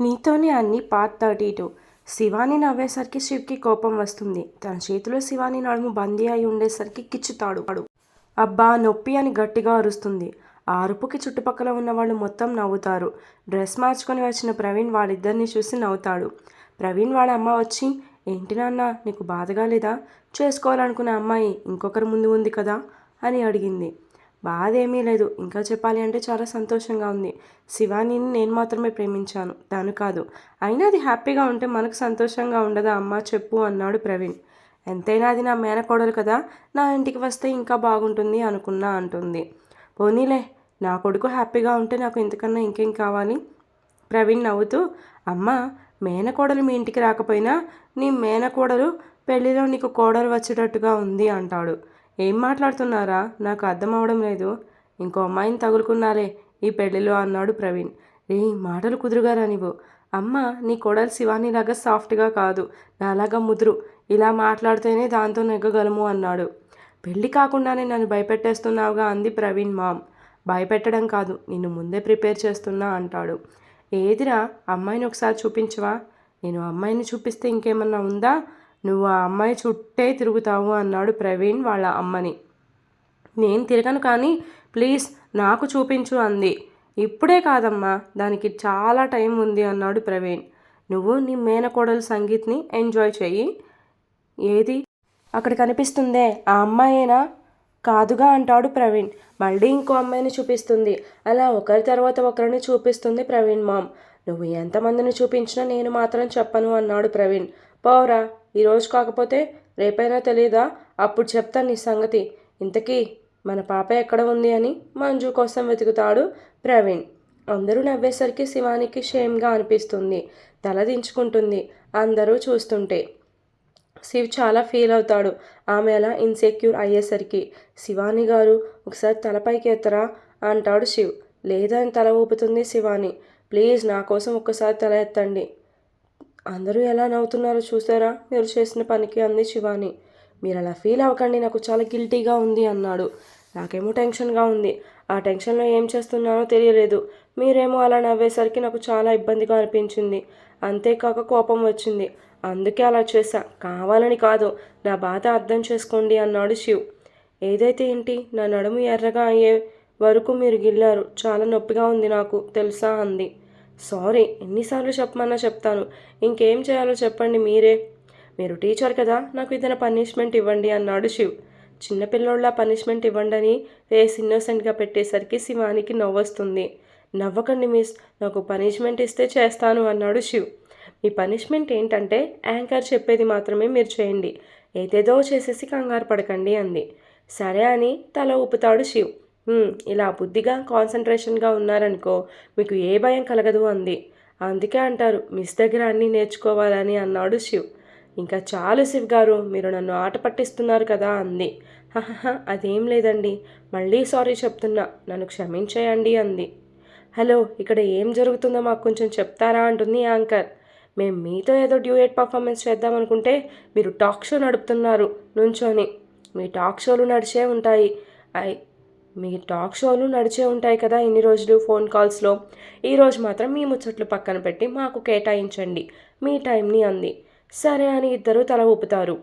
నీతోనే అన్ని part thirty two. Shivani నవ్వేసరికి శివ్కి కోపం వస్తుంది. తన చేతిలో శివాని నడుము బందీ అయి ఉండేసరికి కిచ్చుతాడు. అబ్బా నొప్పి అని గట్టిగా అరుస్తుంది. ఆ అరుపుకి చుట్టుపక్కల ఉన్న వాళ్ళు మొత్తం నవ్వుతారు. డ్రెస్ మార్చుకొని వచ్చిన ప్రవీణ్ వాళ్ళిద్దరిని చూసి నవ్వుతాడు. ప్రవీణ్ వాళ్ళ అమ్మ వచ్చి ఏంటి నాన్న నీకు బాధగా లేదా? చేసుకోవాలనుకున్న అమ్మాయి ఇంకొకరి ముందు ఉంది కదా? అని అడిగింది. బాధ ఏమీ లేదు. ఇంకా చెప్పాలి అంటే చాలా సంతోషంగా ఉంది. శివానీని నేను మాత్రమే ప్రేమించాను. తను కాదు. అయినా అది హ్యాపీగా ఉంటే మనకు సంతోషంగా ఉండదా? అమ్మ చెప్పు అన్నాడు ప్రవీణ్. ఎంతైనా అది నా మేనకోడలు కదా? నా ఇంటికి వస్తే ఇంకా బాగుంటుంది అనుకున్నా అంటుంది. పోనీలే నా కొడుకు హ్యాపీగా ఉంటే నాకు ఇంతకన్నా ఇంకేం కావాలి? ప్రవీణ్ నవ్వుతూ అమ్మ మేనకోడలు మీ ఇంటికి రాకపోయినా నీ మేనకోడలు పెళ్ళిలో నీకు కోడలు వచ్చేటట్టుగా ఉంది అంటాడు. ఏం మాట్లాడుతున్నారా? నాకు అర్థం అవడం లేదు. ఇంకో అమ్మాయిని తగులుకున్నాలే ఈ పెళ్ళిలో అన్నాడు ప్రవీణ్. ఏ మాటలు కుదురుగారా నీవు? అమ్మ నీ కోడలు శివానిలాగా సాఫ్ట్గా కాదు. నాలాగా ముదురు. ఇలా మాట్లాడితేనే దాంతో నెగ్గగలము అన్నాడు. పెళ్ళి కాకుండానే నన్ను భయపెట్టేస్తున్నావుగా అంది ప్రవీణ్ మామ్. భయపెట్టడం కాదు నిన్ను ముందే ప్రిపేర్ చేస్తున్నా అంటాడు. ఏదిరా అమ్మాయిని ఒకసారి చూపించవా? నేను అమ్మాయిని చూపిస్తే ఇంకేమన్నా ఉందా? నువ్వు ఆ అమ్మాయి చుట్టే తిరుగుతావు అన్నాడు ప్రవీణ్ వాళ్ళ అమ్మని. నేను తిరగను కానీ ప్లీజ్ నాకు చూపించు అంది. ఇప్పుడే కాదమ్మా దానికి చాలా టైం ఉంది అన్నాడు ప్రవీణ్. నువ్వు నీ మేనకోడలు సంగీత్ని ఎంజాయ్ చెయ్యి. ఏది? అక్కడ కనిపిస్తుందే ఆ అమ్మాయేనా? కాదుగా అంటాడు ప్రవీణ్. మళ్ళీ ఇంకో అమ్మాయిని చూపిస్తుంది. అలా ఒకరి తర్వాత ఒకరిని చూపిస్తుంది ప్రవీణ్ మామ్. నువ్వు ఎంతమందిని చూపించినా నేను మాత్రం చెప్పను అన్నాడు ప్రవీణ్. పోరా ఈరోజు కాకపోతే రేపైనా తెలియదా అప్పుడు చెప్తాను నీ సంగతి. ఇంతకీ మన పాప ఎక్కడ ఉంది అని మంజు కోసం వెతుకుతాడు ప్రవీణ్. అందరూ నవ్వేసరికి శివానికి షేమ్గా అనిపిస్తుంది. తల దించుకుంటుంది. అందరూ చూస్తుంటే శివ్ చాలా ఫీల్ అవుతాడు. ఆమె అలా ఇన్సెక్యూర్ అయ్యేసరికి శివాని గారు ఒకసారి తలపైకి ఎత్తరా? అంటాడు శివ్. లేదని తల ఊపుతుంది శివాని. ప్లీజ్ నా కోసం ఒక్కసారి తల ఎత్తండి. అందరూ ఎలా నవ్వుతున్నారో చూసారా? మీరు చేసిన పనికి అంది శివాని. మీరు అలా ఫీల్ అవ్వకండి నాకు చాలా గిల్టీగా ఉంది అన్నాడు. నాకేమో టెన్షన్గా ఉంది. ఆ టెన్షన్లో ఏం చేస్తున్నానో తెలియలేదు. మీరేమో అలా నవ్వేసరికి నాకు చాలా ఇబ్బందిగా అనిపించింది. అంతేకాక కోపం వచ్చింది. అందుకే అలా చేశా. కావాలని కాదు. నా బాధ అర్థం చేసుకోండి అన్నాడు శివ్. ఏదైతే ఏంటి? నా నడుము ఎర్రగా అయ్యే వరకు మీరు గిల్లారు. చాలా నొప్పిగా ఉంది నాకు తెలుసా? అంది. సారీ ఎన్నిసార్లు చెప్పమన్నా చెప్తాను. ఇంకేం చేయాలో చెప్పండి మీరే. మీరు టీచర్ కదా నాకు ఏదైనా పనిష్మెంట్ ఇవ్వండి అన్నాడు శివ్. చిన్నపిల్లోళ్ళ పనిష్మెంట్ ఇవ్వండని ఫేస్ ఇన్నోసెంట్గా పెట్టేసరికి శివానికి నవ్వొస్తుంది. నవ్వకండి మిస్ నాకు పనిష్మెంట్ ఇస్తే చేస్తాను అన్నాడు శివ్. మీ పనిష్మెంట్ ఏంటంటే యాంకర్ చెప్పేది మాత్రమే మీరు చేయండి. ఏదేదో చేసేసి కంగారు పడకండి అంది. సరే అని తల ఊపుతాడు శివ్. ఇలా బుద్ధిగా కాన్సన్ట్రేషన్గా ఉన్నారనుకో మీకు ఏ భయం కలగదు అంది. అందుకే అంటారు మిస్ దగ్గర అన్నీ నేర్చుకోవాలని అన్నాడు శివ్. ఇంకా చాలు శివ్ గారు మీరు నన్ను ఆట పట్టిస్తున్నారు కదా అంది. హహహ అదేం లేదండి మళ్ళీ సారీ చెప్తున్నా నన్ను క్షమించేయండి అంది. హలో ఇక్కడ ఏం జరుగుతుందో మాకు కొంచెం చెప్తారా అంటుంది యాంకర్. మేము మీతో ఏదో డ్యూయేట్ పర్ఫార్మెన్స్ చేద్దాం అనుకుంటే మీరు టాక్ షో నడుపుతున్నారు నుంచొని. మీ టాక్ షోలు నడిచే ఉంటాయి. ఐ మీ టాక్ షోలు నడిచే ఉంటాయి కదా ఇన్ని రోజులు ఫోన్ కాల్స్లో. ఈరోజు మాత్రం మీ ముచ్చట్లు పక్కన పెట్టి మాకు కేటాయించండి. మీ టైంని అంది. సరే అని ఇద్దరు తల ఊపుతారు.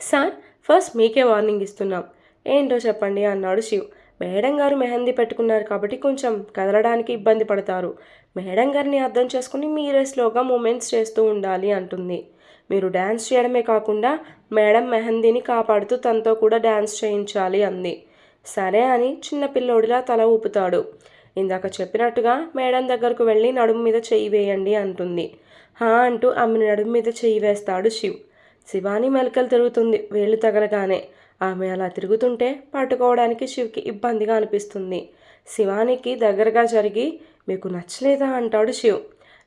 సార్ ఫస్ట్ మీకే వార్నింగ్ ఇస్తున్నాం. ఏంటో చెప్పండి అన్నాడు శివ్. మేడం గారు మెహందీ పెట్టుకున్నారు కాబట్టి కొంచెం కదలడానికి ఇబ్బంది పడతారు. మేడం గారిని అర్థం చేసుకుని మీరే స్లోగా మూమెంట్స్ చేస్తూ ఉండాలి అంటుంది. మీరు డ్యాన్స్ చేయడమే కాకుండా మేడం మెహందీని కాపాడుతూ తనతో కూడా డ్యాన్స్ చేయించాలి అంది. సరే అని చిన్న పిల్లోడిలా తల ఊపుతాడు. ఇందాక చెప్పినట్టుగా మేడం దగ్గరకు వెళ్ళి నడుము మీద చెయ్యి వేయండి అంటుంది. హా అంటూ ఆమె నడుము మీద చెయ్యి వేస్తాడు శివ్. శివాని మెలకలు తిరుగుతుంది. వేళ్ళు తగలగానే ఆమె అలా తిరుగుతుంటే పట్టుకోవడానికి శివ్కి ఇబ్బందిగా అనిపిస్తుంది. శివానికి దగ్గరగా జరిగి మీకు నచ్చలేదా? అంటాడు శివ్.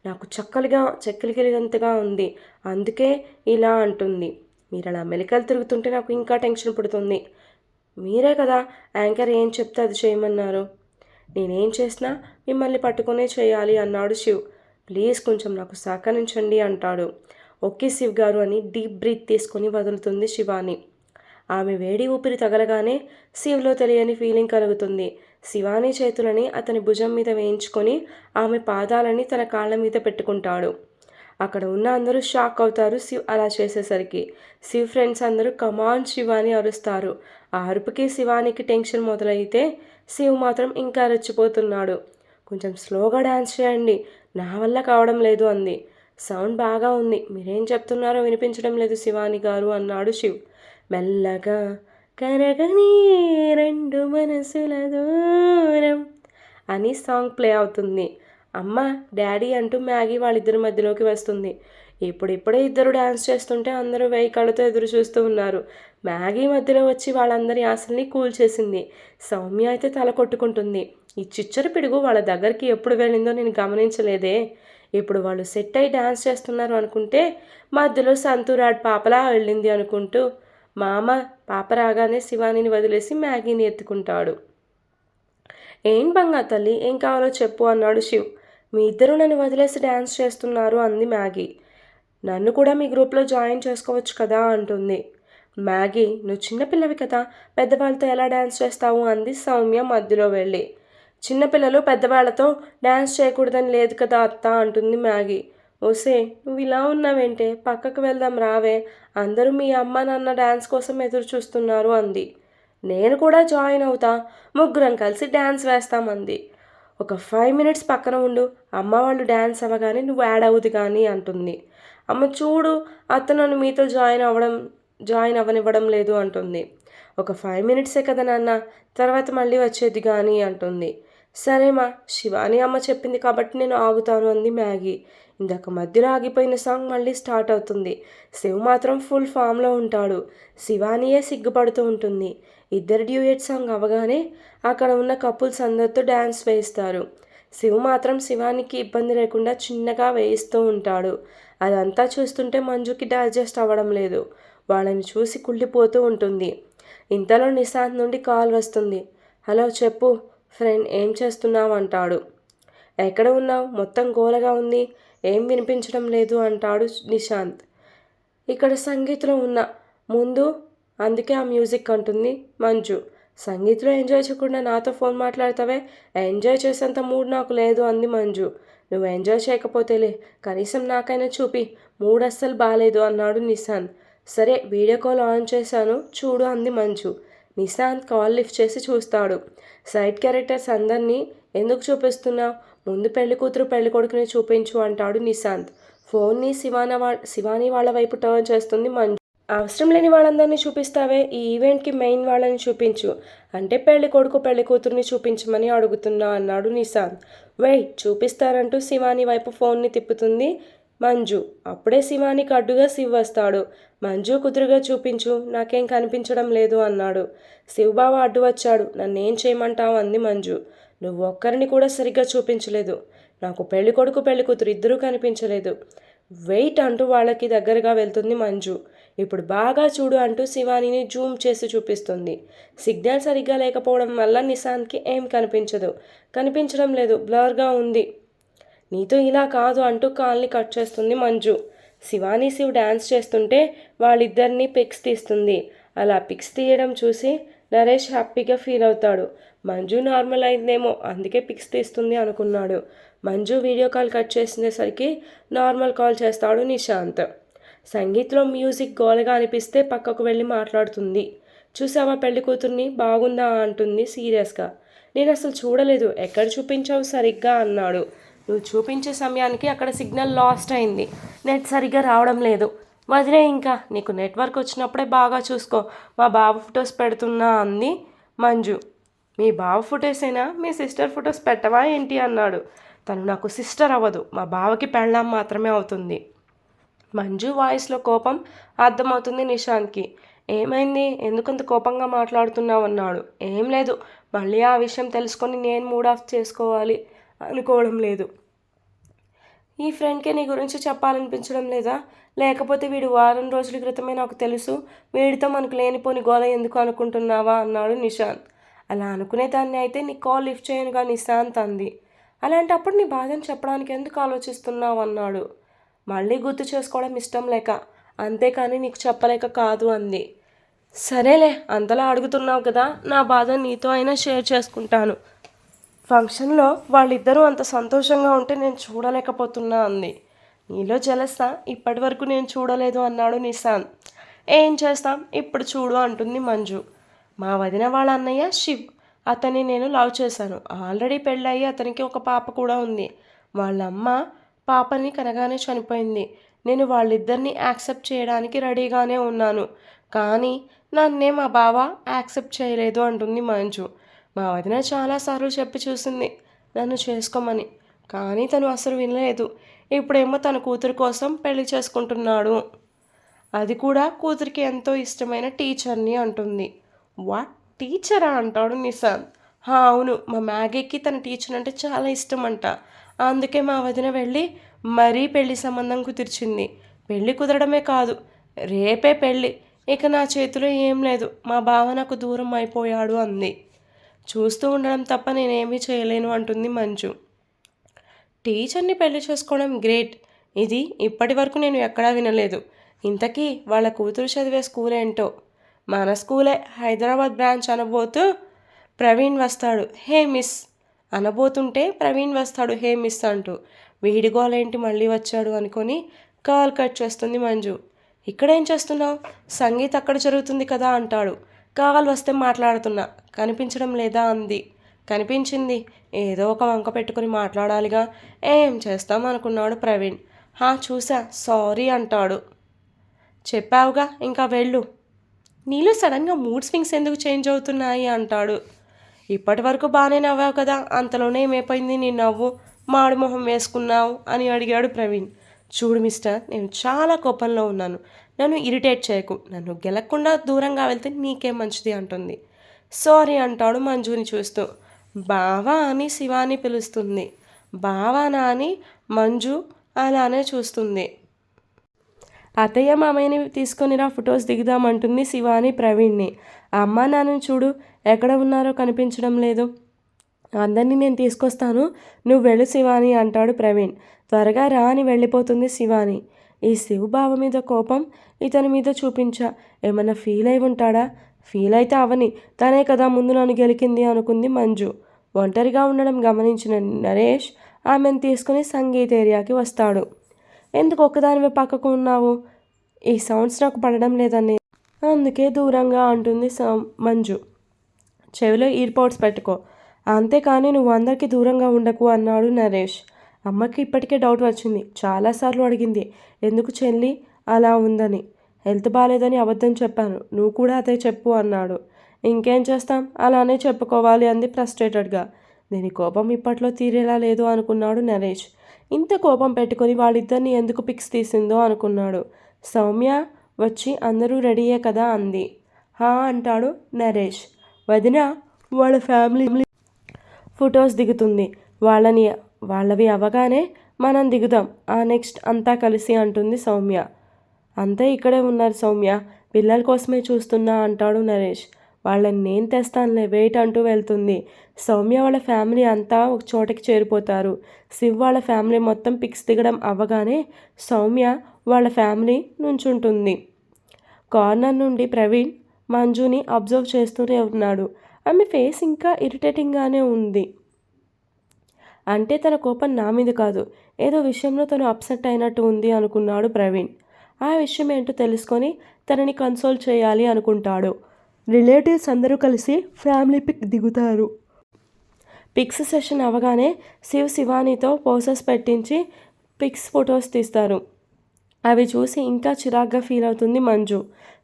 నాకు చక్కలిగా చెక్కలిగిరిగంతగా ఉంది. అందుకే ఇలా అంటుంది. మీరు అలా మెలికలు తిరుగుతుంటే నాకు ఇంకా టెన్షన్ పడుతుంది. మీరే కదా యాంకర్ ఏం చెప్తే అది చేయమన్నారు. నేనేం చేసినా మిమ్మల్ని పట్టుకునే చేయాలి అన్నాడు శివ్. ప్లీజ్ కొంచెం నాకు సహకరించండి అంటాడు. ఓకే శివ్ గారు అని డీప్ బ్రీత్ తీసుకొని వదులుతుంది శివాని. ఆమె వేడి ఊపిరి తగలగానే శివ్లో తెలియని ఫీలింగ్ కలుగుతుంది. శివాని చేతులని అతని భుజం మీద వేయించుకొని ఆమె పాదాలని తన కాళ్ళ మీద పెట్టుకుంటాడు. అక్కడ ఉన్న అందరూ షాక్ అవుతారు శివ్ అలా చేసేసరికి. శివ్ ఫ్రెండ్స్ అందరూ కమాన్ శివాని అరుస్తారు. ఆ అరుపుకి శివానికి టెన్షన్ మొదలైతే శివ్ మాత్రం ఇంకా రెచ్చిపోతున్నాడు. కొంచెం స్లోగా డ్యాన్స్ చేయండి. నా వల్ల కావడం లేదు అంది. సౌండ్ బాగా ఉంది. మీరేం చెప్తున్నారో వినిపించడం లేదు శివాని గారు అన్నాడు శివ్. మెల్లగా కరగని రెండు మనసుల దూరం అని సాంగ్ ప్లే అవుతుంది. అమ్మ డాడీ అంటూ మ్యాగీ వాళ్ళిద్దరి మధ్యలోకి వస్తుంది. ఇప్పుడిప్పుడే ఇద్దరు డాన్స్ చేస్తుంటే అందరూ వెయ్యి కళ్ళతో ఎదురు చూస్తూ ఉన్నారు. మ్యాగీ మధ్యలో వచ్చి వాళ్ళందరి ఆశల్ని కూల్చేసింది సౌమ్య అయితే తల కొట్టుకుంటుంది. ఈ చిచ్చర పిడుగు వాళ్ళ దగ్గరికి ఎప్పుడు వెళ్ళిందో నేను గమనించలేదే. ఇప్పుడు వాళ్ళు సెట్ అయి డ్యాన్స్ చేస్తున్నారు అనుకుంటే మధ్యలో సంతూరాడ్ పాపలా వెళ్ళింది అనుకుంటూ మామ పాప రాగానే శివానిని వదిలేసి మ్యాగీని ఎత్తుకుంటాడు. ఏం బంగా తల్లి ఏం కావాలో చెప్పు అన్నాడు శివ్. మీ ఇద్దరు నన్ను వదిలేసి డ్యాన్స్ చేస్తున్నారు అంది మ్యాగీ. నన్ను కూడా మీ గ్రూప్లో జాయిన్ చేసుకోవచ్చు కదా అంటుంది. మ్యాగీ నువ్వు చిన్నపిల్లవి కదా పెద్దవాళ్ళతో ఎలా డ్యాన్స్ చేస్తావు అంది సౌమ్య మధ్యలో వెళ్ళి. చిన్నపిల్లలు పెద్దవాళ్ళతో డ్యాన్స్ చేయకూడదని లేదు కదా అత్త అంటుంది మ్యాగీ. ఓసే నువ్వు ఇలా ఉన్నావేంటే? పక్కకు వెళ్దాం రావే. అందరూ మీ అమ్మ నాన్న డ్యాన్స్ కోసం ఎదురు చూస్తున్నారు అంది. నేను కూడా జాయిన్ అవుతా. ముగ్గురం కలిసి డ్యాన్స్ వేస్తామంది ఒక ఫైవ్ మినిట్స్ పక్కన ఉండు. అమ్మ వాళ్ళు డ్యాన్స్ అవ్వగానే నువ్వు యాడ్ అవ్వదు కానీ అంటుంది. అమ్మ చూడు అతను నన్ను మీతో జాయిన్ అవ్వడం జాయిన్ అవ్వనివ్వడం లేదు అంటుంది. ఒక ఫైవ్ మినిట్సే కదా నాన్న తర్వాత మళ్ళీ వచ్చేది కానీ అంటుంది. సరేమా శివాని అమ్మ చెప్పింది కాబట్టి నేను ఆగుతాను అంది మ్యాగీ. ఇందాక మధ్యలో ఆగిపోయిన సాంగ్ మళ్ళీ స్టార్ట్ అవుతుంది. శివ్ మాత్రం ఫుల్ ఫామ్లో ఉంటాడు. శివానియే సిగ్గుపడుతూ ఉంటుంది. ఇద్దరు డ్యూయట్ సాంగ్ అవ్వగానే అక్కడ ఉన్న కపుల్స్ అందరితో డ్యాన్స్ వేయిస్తారు. శివు మాత్రం శివానికి ఇబ్బంది లేకుండా చిన్నగా వేయిస్తూ ఉంటాడు. అదంతా చూస్తుంటే మంజుకి డైజెస్ట్ అవ్వడం లేదు. వాళ్ళని చూసి కుళ్ళిపోతూ ఉంటుంది. ఇంతలో నిశాంత్ నుండి కాల్ వస్తుంది. హలో చెప్పు. ఫ్రెండ్ ఏం చేస్తున్నావు? అంటాడు. ఎక్కడ ఉన్నావు? మొత్తం గోలగా ఉంది. ఏం వినిపించడం లేదు అంటాడు నిశాంత్. ఇక్కడ సంగీతంలో ఉన్న. ముందు? అందుకే ఆ మ్యూజిక్ అంటుంది మంజు. సంగీత్లో ఎంజాయ్ చేయకుండా నాతో ఫోన్ మాట్లాడతావే? ఎంజాయ్ చేసేంత మూడ్ నాకు లేదు అంది మంజు. నువ్వు ఎంజాయ్ చేయకపోతేలే కనీసం నాకైనా చూపి. మూడ్ అస్సలు బాగాలేదు అన్నాడు నిశాంత్. సరే వీడియో కాల్ ఆన్ చేశాను చూడు అంది మంజు. నిశాంత్ కాల్ లిఫ్ట్ చేసి చూస్తాడు. సైడ్ క్యారెక్టర్స్ అందరినీ ఎందుకు చూపిస్తున్నావు? ముందు పెళ్ళి కూతురు పెళ్ళి కొడుకుని చూపించు అంటాడు నిశాంత్. ఫోన్ని శివాన వా శివాని వాళ్ళ వైపు టర్న్ చేస్తుంది మంజు. అవసరం లేని వాళ్ళందరినీ చూపిస్తావే? ఈ ఈవెంట్కి మెయిన్ వాళ్ళని చూపించు. అంటే పెళ్ళి కొడుకు పెళ్ళి కూతుర్ని చూపించమని అడుగుతున్నా అన్నాడు నిశాంత్. వెయ్ చూపిస్తారంటూ శివాని వైపు ఫోన్ని తిప్పుతుంది మంజు. అప్పుడే శివానికి అడ్డుగా శివ్ వస్తాడు. మంజు కుదురుగా చూపించు. నాకేం కనిపించడం లేదు అన్నాడు. శివబావ అడ్డు వచ్చాడు. నన్నేం చేయమంటావు అంది మంజు. నువ్వు ఒక్కరిని కూడా సరిగ్గా చూపించలేదు. నాకు పెళ్ళి కొడుకు పెళ్ళి కూతురు ఇద్దరూ కనిపించలేదు. వెయిట్ అంటూ వాళ్ళకి దగ్గరగా వెళ్తుంది మంజు. ఇప్పుడు బాగా చూడు అంటూ శివానిని జూమ్ చేసి చూపిస్తుంది. సిగ్నల్ సరిగ్గా లేకపోవడం వల్ల నిశాంత్కి ఏం కనిపించదు. కనిపించడం లేదు. బ్లర్గా ఉంది. నీతో ఇలా కాదు అంటూ కాల్ని కట్ చేస్తుంది మంజు. శివాని శివ్ డ్యాన్స్ చేస్తుంటే వాళ్ళిద్దరిని పిక్స్ తీస్తుంది. అలా పిక్స్ తీయడం చూసి నరేష్ హ్యాపీగా ఫీల్ అవుతాడు. మంజు నార్మల్ అయిందేమో అందుకే పిక్స్ తీస్తుంది అనుకున్నాడు. మంజు వీడియో కాల్ కట్ చేసేసరికి నార్మల్ కాల్ చేస్తాడు నిశాంత్. సంగీత్లో మ్యూజిక్ గోలగా అనిపిస్తే పక్కకు వెళ్ళి మాట్లాడుతుంది. చూసావా పెళ్ళి కూతుర్ని? బాగుందా? అంటుంది సీరియస్గా. నేను అసలు చూడలేదు. ఎక్కడ చూపించావు సరిగ్గా? అన్నాడు. నువ్వు చూపించే సమయానికి అక్కడ సిగ్నల్ లాస్ట్ అయింది. నెట్ సరిగ్గా రావడం లేదు. వదిలే ఇంకా. నీకు నెట్వర్క్ వచ్చినప్పుడే బాగా చూసుకో. మా బాబు ఫొటోస్ పెడుతున్నా అంది మంజు. మీ బావ ఫొటోసేనా? మీ సిస్టర్ ఫొటోస్ పెట్టవా ఏంటి? అన్నాడు. తను నాకు సిస్టర్ అవ్వదు. మా బావకి పెళ్ళాం మాత్రమే అవుతుంది. మంజు వాయిస్లో కోపం అర్థమవుతుంది నిషాంత్కి. ఏమైంది? ఎందుకంత కోపంగా మాట్లాడుతున్నావు అన్నాడు ఏం లేదు. మళ్ళీ ఆ విషయం తెలుసుకొని నేను మూడ్ ఆఫ్ చేసుకోవాలి అనుకోవడం లేదు. ఈ ఫ్రెండ్కి నీ గురించి చెప్పాలనిపించడం లేదా? లేకపోతే వీడు వారం రోజుల క్రితమే నాకు తెలుసు. వీడితో మనకు లేనిపోని గోల ఎందుకు అనుకుంటున్నావా? అన్నాడు నిశాంత్ అలా అనుకునేదాన్ని అయితే నీ కాల్ లిఫ్ట్ చేయనుగా నిశాంత్ అంది. అలాంటప్పుడు నీ బాధను చెప్పడానికి ఎందుకు ఆలోచిస్తున్నావు అన్నాడు మళ్ళీ గుర్తు చేసుకోవడం ఇష్టం లేక అంతేకాని నీకు చెప్పలేక కాదు అంది. సరేలే అంతలా అడుగుతున్నావు కదా నా బాధ నీతో అయినా షేర్ చేసుకుంటాను. ఫంక్షన్లో వాళ్ళిద్దరూ అంత సంతోషంగా ఉంటే నేను చూడలేకపోతున్నా అంది. నీలో జలస్తా ఇప్పటి వరకు నేను చూడలేదు అన్నాడు నిశాంత్. ఏం చేస్తాం? ఇప్పుడు చూడు అంటుంది మంజు. మా వదిన వాళ్ళ అన్నయ్య శివ్. అతన్ని నేను లవ్ చేశాను. ఆల్రెడీ పెళ్ళయి అతనికి ఒక పాప కూడా ఉంది. వాళ్ళ అమ్మ పాపని కనగానే చనిపోయింది. నేను వాళ్ళిద్దరిని యాక్సెప్ట్ చేయడానికి రెడీగానే ఉన్నాను. కానీ నన్నే మా బావ యాక్సెప్ట్ చేయలేదు అంటుంది మంజు. మా వదిన చాలాసార్లు చెప్పి చూసింది నన్ను చేసుకోమని. కానీ తను అసలు వినలేదు. ఇప్పుడేమో తన కూతురు కోసం పెళ్ళి చేసుకుంటున్నాడు. అది కూడా కూతురికి ఎంతో ఇష్టమైన టీచర్ని అంటుంది. వాట్? టీచరా? అంటాడు నిశాంత్. అవును. మా మ్యాగీకి తన టీచర్ అంటే చాలా ఇష్టం అంట అందుకే మా వదిన వెళ్ళి మరీ పెళ్ళి సంబంధం కుదిర్చింది. పెళ్ళి కుదరడమే కాదు రేపే పెళ్ళి ఇక నా చేతిలో ఏం లేదు మా బావ నాకు దూరం అయిపోయాడు అంది. చూస్తూ ఉండడం తప్ప నేనేమీ చేయలేను అంటుంది మంజు. టీచర్ని పెళ్ళి చేసుకోవడం గ్రేట్. ఇది ఇప్పటి వరకు నేను ఎక్కడా వినలేదు. ఇంతకీ వాళ్ళ కూతురు చదివే స్కూల్ ఏంటో? మన స్కూలే హైదరాబాద్ బ్రాంచ్ అనబోతూ ప్రవీణ్ వస్తాడు. హే మిస్! అనబోతుంటే ప్రవీణ్ వస్తాడు హే మిస్ అంటూ. వేడిగోలేంటి మళ్ళీ వచ్చాడు అనుకొని కాల్ కట్ చేస్తుంది మంజు. ఇక్కడేం చేస్తున్నావు? సంగీత్ అక్కడ జరుగుతుంది కదా అంటాడు. కాల్ వస్తే మాట్లాడుతున్నా. కనిపించడం లేదా అంది. కనిపించింది. ఏదో ఒక వంక పెట్టుకుని మాట్లాడాలిగా. ఏం చేస్తాం అనుకున్నాడు ప్రవీణ్. హా చూసా సారీ అంటాడు. చెప్పావుగా ఇంకా వెళ్ళు. నీలో సడన్గా మూడ్ స్వింగ్స్ ఎందుకు చేంజ్ అవుతున్నాయి అంటాడు. ఇప్పటి వరకు బాగానే నవ్వావు కదా అంతలోనే ఏమైపోయింది నీ నవ్వు? మాడు మొహం వేసుకున్నావు అని అడిగాడు ప్రవీణ్. చూడు మిస్టర్ నేను చాలా కోపంలో ఉన్నాను. నన్ను ఇరిటేట్ చేయకు. నన్ను గెలకుండా దూరంగా వెళ్తే నీకే మంచిది అంటుంది. సారీ అంటాడు మంజుని చూస్తూ. బావా అని శివాని పిలుస్తుంది. బావానా అని మంజు అలానే చూస్తుంది. అత్తయ్య మామయ్యని తీసుకొని రా ఫొటోస్ దిగుదామంటుంది శివాని ప్రవీణ్ని. అమ్మ నాన్న చూడు ఎక్కడ ఉన్నారో కనిపించడం లేదు. అందరినీ నేను తీసుకొస్తాను నువ్వు వెళ్ళు శివాని అంటాడు ప్రవీణ్. త్వరగా రా అని వెళ్ళిపోతుంది శివాని. ఈ శివబావ మీద కోపం ఇతని మీద చూపించా. ఏమైనా ఫీల్ అయి ఉంటాడా? ఫీల్ అయితే అవని తనే కదా ముందు నన్ను గెలికింది అనుకుంది మంజు. ఒంటరిగా ఉండడం గమనించిన నరేష్ ఆమెను తీసుకుని సంగీత్ ఏరియాకి వస్తాడు. ఎందుకు ఒక్కదానివే పక్కకు ఉన్నావు? ఈ సౌండ్స్ నాకు పడడం లేదని అందుకే దూరంగా అంటుంది మంజు. చెవిలో ఇయర్పోడ్స్ పెట్టుకో. అంతేకాని నువ్వు అందరికీ దూరంగా ఉండకు అన్నాడు నరేష్. అమ్మకి ఇప్పటికే డౌట్ వచ్చింది. చాలాసార్లు అడిగింది. ఎందుకు చెల్లి? అలా ఉందని. హెల్త్ బాగాలేదని అబద్ధం చెప్పాను. నువ్వు కూడా అదే చెప్పు అన్నాడు. ఇంకేం చేస్తాం? అలానే చెప్పుకోవాలి అంది ఫ్రస్ట్రేటెడ్గా. దీని కోపం ఇప్పట్లో తీరేలా లేదు అనుకున్నాడు నరేష్. ఇంత కోపం పెట్టుకొని వాళ్ళిద్దరిని ఎందుకు పిక్స్ తీసిందో అనుకున్నాడు. సౌమ్య వచ్చి అందరూ రెడీయే కదా అంది. హా అంటాడు నరేష్. వదిన వాళ్ళ ఫ్యామిలీ ఫొటోస్ దిగుతుంది. వాళ్ళని వాళ్ళవి అవ్వగానే మనం దిగుదాం. ఆ నెక్స్ట్ అంతా కలిసి అంటుంది సౌమ్య. అంతా ఇక్కడే ఉన్నారు సౌమ్య. పిల్లల కోసమే చూస్తున్నా అంటాడు నరేష్. వాళ్ళని నేను తెస్తానులే వెయిట్ అంటూ వెళ్తుంది. సౌమ్య వాళ్ళ ఫ్యామిలీ అంతా ఒక చోటకి చేరిపోతారు. శివ్ వాళ్ళ ఫ్యామిలీ మొత్తం పిక్స్ దిగడం అవ్వగానే సౌమ్య వాళ్ళ ఫ్యామిలీ నుంచుంటుంది. కార్నర్ నుండి ప్రవీణ్ మంజుని అబ్జర్వ్ చేస్తూనే ఉన్నాడు. ఆమె ఫేస్ ఇంకా ఇరిటేటింగ్గానే ఉంది. అంటే తన కోపం నా మీద కాదు ఏదో విషయంలో తను అప్సెట్ అయినట్టు ఉంది అనుకున్నాడు ప్రవీణ్. ఆ విషయం ఏంటో తెలుసుకొని తనని కన్సోల్ చేయాలి అనుకుంటాడు. రిలేటివ్స్ అందరూ కలిసి ఫ్యామిలీ పిక్ దిగుతారు. పిక్స్ సెషన్ అవగానే శివ్ శివానీతో పోసెస్ పెట్టించి పిక్స్ ఫొటోస్ తీస్తారు. అవి చూసి ఇంకా చిరాగ్గా ఫీల్ అవుతుంది మంజు.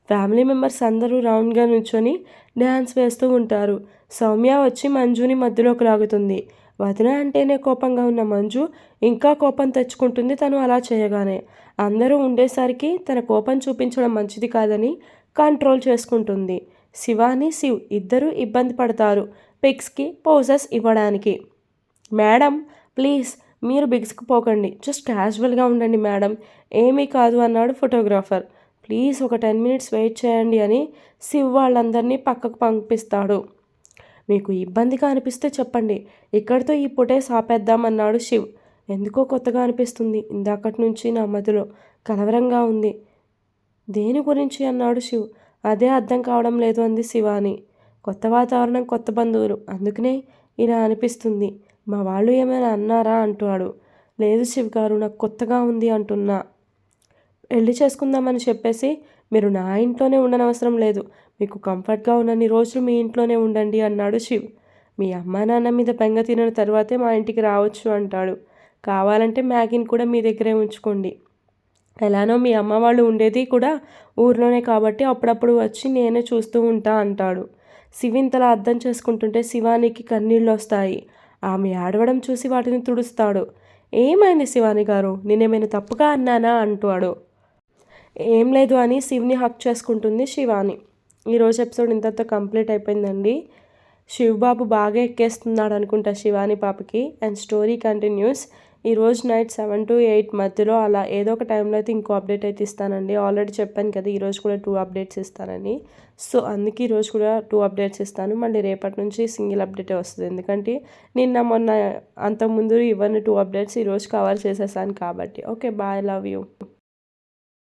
ఫ్యామిలీ మెంబర్స్ అందరూ రౌండ్గా నుంచొని డ్యాన్స్ వేస్తూ ఉంటారు. సౌమ్య వచ్చి మంజుని మధ్యలోకి లాగుతుంది. వదిన అంటేనే కోపంగా ఉన్న మంజు ఇంకా కోపం తెచ్చుకుంటుంది తను అలా చేయగానే. అందరూ ఉండేసరికి తన కోపం చూపించడం మంచిది కాదని కంట్రోల్ చేసుకుంటుంది. శివాని శివ్ ఇద్దరూ ఇబ్బంది పడతారు పిక్స్కి పోజెస్ ఇవ్వడానికి. మేడం ప్లీజ్ మీరు బిగ్స్కి పోకండి. జస్ట్ క్యాజువల్గా ఉండండి మేడం. ఏమీ కాదు అన్నాడు ఫోటోగ్రాఫర్. ప్లీజ్ ఒక టెన్ మినిట్స్ వెయిట్ చేయండి అని శివ్ వాళ్ళందరినీ పక్కకు పంపిస్తాడు. మీకు ఇబ్బందిగా అనిపిస్తే చెప్పండి. ఇక్కడితో ఈ ఫుటేజ్ ఆపేద్దామన్నాడు శివ్. ఎందుకో కొత్తగా అనిపిస్తుంది. ఇందాకటి నుంచి నా మదిలో కలవరంగా ఉంది. దేని గురించి అన్నాడు శివ్. అదే అర్థం కావడం లేదు అంది శివాని. కొత్త వాతావరణం కొత్త బంధువులు. అందుకనే ఇలా అనిపిస్తుంది. మా వాళ్ళు ఏమైనా అన్నారా? అంటాడు లేదు శివ్ గారు నాకు కొత్తగా ఉంది అంటున్నా. పెళ్ళి చేసుకుందామని చెప్పేసి మీరు నా ఇంట్లోనే ఉండనవసరం లేదు. మీకు కంఫర్ట్గా ఉన్నన్ని రోజులు మీ ఇంట్లోనే ఉండండి అన్నాడు శివ్. మీ అమ్మా నాన్న మీద బెంగ తినిన తర్వాతే మా ఇంటికి రావచ్చు అంటాడు. కావాలంటే మ్యాగీని కూడా మీ దగ్గరే ఉంచుకోండి. ఎలానో మీ అమ్మ వాళ్ళు ఉండేది కూడా ఊర్లోనే కాబట్టి అప్పుడప్పుడు వచ్చి నేనే చూస్తూ ఉంటా అంటాడు. శివింతలా అర్థం చేసుకుంటుంటే శివానికి కన్నీళ్ళు వస్తాయి. ఆమె ఆడవడం చూసి వాటిని తుడుస్తాడు. ఏమైంది శివాని గారు? నేనేమైనా తప్పుగా అన్నానా? అంటాడు. ఏం లేదు అని శివ్ని హక్ చేసుకుంటుంది శివాని. ఈరోజు ఎపిసోడ్ ఇంతతో కంప్లీట్ అయిపోయిందండి. శివబాబు బాగా ఎక్కేస్తున్నాడు అనుకుంటా శివాని పాపకి. And story continues. ఈరోజు నైట్ సెవెన్ టు ఎయిట్ మధ్యలో అలా ఏదో ఒక టైంలో అయితే ఇంకో అప్డేట్ అయితే ఇస్తానండి. ఆల్రెడీ చెప్పాను కదా ఈరోజు కూడా టూ అప్డేట్స్ ఇస్తానని. సో అందుకే ఈరోజు కూడా టూ అప్డేట్స్ ఇస్తాను. మళ్ళీ రేపటి నుంచి సింగిల్ అప్డేటే వస్తుంది. ఎందుకంటే నిన్న మొన్న అంతకుముందు ఇవన్నీ టూ అప్డేట్స్ ఈరోజు కవర్ చేసేసాను కాబట్టి. Okay bye love you.